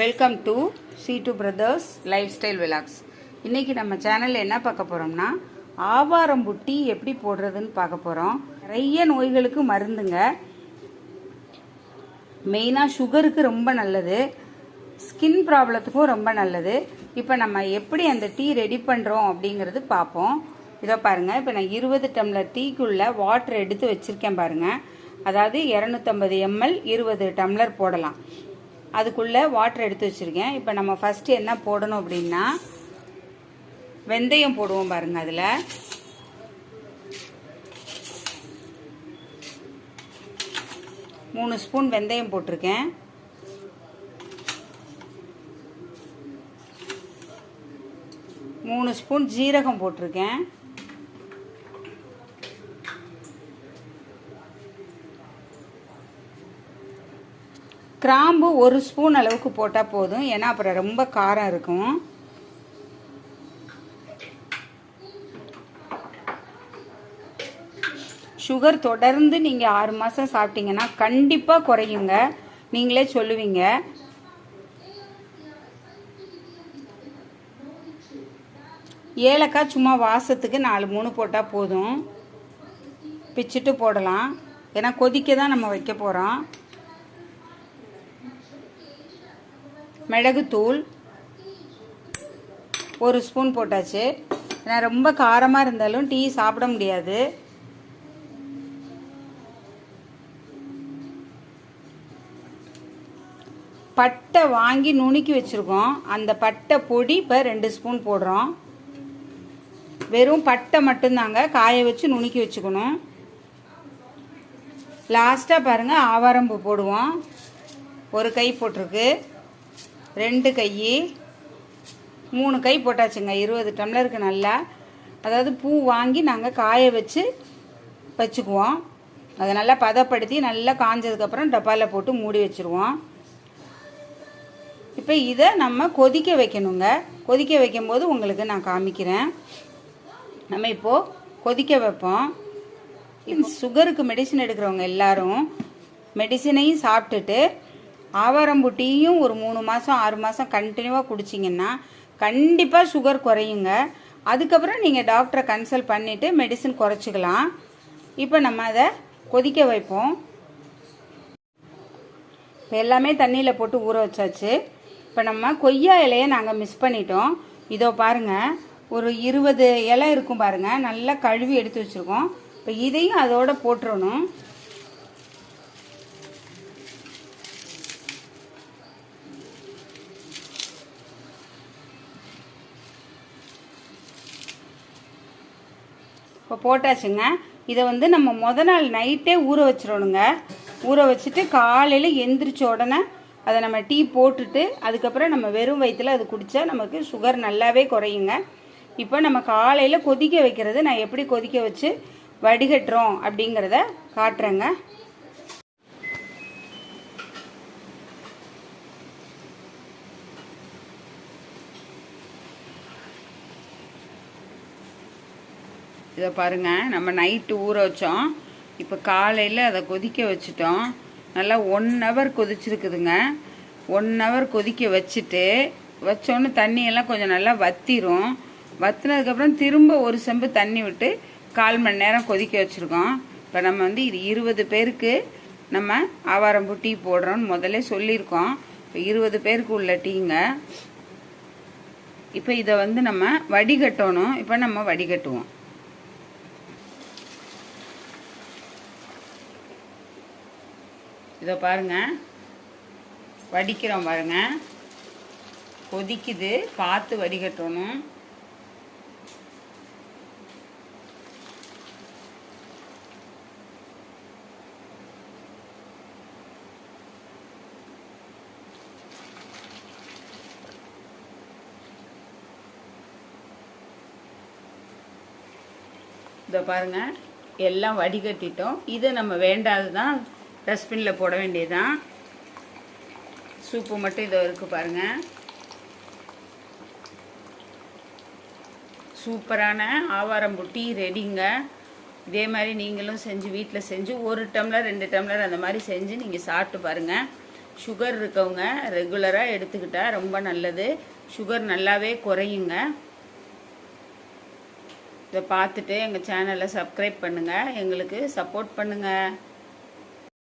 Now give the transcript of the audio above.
Welcome to C two brothers lifestyle vlogs இன்றைக்கி நம்ம சேனலில் என்ன பார்க்க போகிறோம்னா ஆவாரம்புட்டி எப்படி போடுறதுன்னு பார்க்க போகிறோம் நிறைய நோய்களுக்கு மருந்துங்க. மெயினாக சுகருக்கு ரொம்ப நல்லது. ஸ்கின் ப்ராப்ளத்துக்கும் ரொம்ப நல்லது. இப்போ நம்ம எப்படி அந்த டீ ரெடி பண்ணுறோம் அப்படிங்கிறது பார்ப்போம். இதோ பாருங்கள் இப்போ நான் இருபது டம்ளர் டீக்குள்ளே வாட்டர் எடுத்து வச்சுருக்கேன் பாருங்கள் அதாவது இரநூத்தம்பது எம்எல் இருபது டம்ளர் போடலாம். அதுக்குள்ளே வாட்டர் எடுத்து வச்சுருக்கேன். இப்போ நம்ம ஃபஸ்ட்டு என்ன போடணும் அப்படின்னா வெந்தயம் போடுவோம் பாருங்க அதில். மூணு ஸ்பூன் வெந்தயம் போட்டிருக்கேன். மூணு ஸ்பூன் ஜீரகம் போட்டிருக்கேன். கிராம்பு ஒரு ஸ்பூன் அளவுக்கு போட்டால் போதும். ஏன்னா அப்புறம் ரொம்ப காரம் இருக்கும். சுகர் தொடர்ந்து நீங்கள் ஆறு மாதம் சாப்பிட்டீங்கன்னா கண்டிப்பாக குறையுங்க. நீங்களே சொல்லுவீங்க. ஏலக்காய் சும்மா வாசத்துக்கு நாலு மூணு போட்டால் போதும். பிச்சுட்டு போடலாம். ஏன்னா கொதிக்க தான் நம்ம வைக்க போகிறோம் மிளகுத்தூள் ஒரு ஸ்பூன் போட்டாச்சு. ஏன்னா ரொம்ப காரமாக இருந்தாலும் டீ சாப்பிட முடியாது. பட்டை வாங்கி நுணுக்கி வச்சுருக்கோம். அந்த பட்டை பொடி இப்போ ரெண்டு ஸ்பூன் போடுறோம். வெறும் பட்டை மட்டும்தாங்க காய வச்சு நுணுக்கி வச்சுக்கணும். லாஸ்ட்டாக பாருங்கள் ஆவாரம்பூ போடுவோம். ஒரு கை போட்டிருக்கு. ரெண்டு கை மூணு கை போட்டாச்சுங்க. இருபது டம்ளருக்கு நல்லா. அதாவது பூ வாங்கி நாங்கள் காய வச்சு வச்சுக்குவோம். அதை நல்லா பதப்படுத்தி நல்லா காஞ்சதுக்கப்புறம் டப்பாவில் போட்டு மூடி வச்சுருவோம். இப்போ இதை நம்ம கொதிக்க வைக்கணுங்க. கொதிக்க வைக்கும்போது உங்களுக்கு நான் காமிக்கிறேன். நம்ம இப்போது கொதிக்க வைப்போம். சுகருக்கு மெடிசன் எடுக்கிறவங்க எல்லாரும் மெடிசினையும் சாப்பிட்டுட்டு ஆவாரம்பூ டீயும் ஒரு மூணு மாதம் ஆறு மாதம் கண்டினியூவாக குடிச்சிங்கன்னா கண்டிப்பாக சுகர் குறையுங்க. அதுக்கப்புறம் நீங்கள் டாக்டரை கன்சல்ட் பண்ணிவிட்டு மெடிசன் குறைச்சிக்கலாம். இப்போ நம்ம அதை கொதிக்க வைப்போம். இப்போ எல்லாமே தண்ணியில் போட்டு ஊற வச்சாச்சு. இப்போ நம்ம கொய்யா இலையை நாங்கள் மிஸ் பண்ணிட்டோம். இதோ பாருங்கள் ஒரு இருபது இலை இருக்கும் பாருங்கள் நல்லா கழுவி எடுத்து வச்சுருக்கோம். இப்போ இதையும் அதோடு போட்டுறணும். இப்போ போட்டாச்சுங்க. இதை வந்து நம்ம முத நாள் நைட்டே ஊற வச்சிடணுங்க ஊற வச்சுட்டு காலையில் எந்திரிச்ச உடனே அதை நம்ம டீ போட்டுட்டு அதுக்கப்புறம் நம்ம வெறும் வயிற்றில் அது குடித்தா நமக்கு சுகர் நல்லாவே குறையுங்க. இப்போ நம்ம காலையில் கொதிக்க வைக்கிறது நான் எப்படி கொதிக்க வச்சு வடிகட்டுறோம் அப்படிங்கிறத காட்டுறேங்க. இதை பாருங்கள் நம்ம நைட்டு ஊற வச்சோம். இப்போ காலையில் அதை கொதிக்க வச்சுட்டோம். நல்லா ஒன் ஹவர் கொதிச்சிருக்குதுங்க. ஒன் ஹவர் கொதிக்க வச்சுட்டு வச்சோன்னு தண்ணியெல்லாம் கொஞ்சம் நல்லா வத்திரும். வத்தினதுக்கப்புறம் திரும்ப ஒரு செம்பு தண்ணி விட்டு கால் மணி நேரம் கொதிக்க வச்சுருக்கோம். இப்போ நம்ம வந்து இது இருபது பேருக்கு நம்ம ஆவாரம்பூ டீ போடுறோம்னு முதல்ல சொல்லியிருக்கோம். இப்போ இருபது பேருக்கு உள்ள டீங்க. இப்போ இதை வந்து நம்ம வடிகட்டணும். இப்போ நம்ம வடிகட்டுவோம். இதை பாருங்க. வடிக்கிறோம் பாருங்க. கொதிக்குது. பார்த்து வடிகட்டணும். இதை பாருங்க. எல்லாம் வடிகட்டிட்டோம். இது நம்ம வேண்டாது தான் டஸ்ட்பினில் போட வேண்டியதுதான். சூப்பு மட்டும் இதோ இருக்குது பாருங்கள் சூப்பரான ஆவாரம் புட்டி ரெடிங்க. இதே மாதிரி நீங்களும் செஞ்சு வீட்டில் செஞ்சு ஒரு டம்ளர் ரெண்டு டம்ளர் அந்த மாதிரி செஞ்சு நீங்கள் சாப்பிட்டு பாருங்கள் சுகர் இருக்கவங்க ரெகுலராக எடுத்துக்கிட்டால் ரொம்ப நல்லது. சுகர் நல்லாவே குறையுங்க. இதை பார்த்துட்டு எங்கள் சேனலை சப்ஸ்கிரைப் பண்ணுங்கள் எங்களுக்கு சப்போர்ட் பண்ணுங்கள்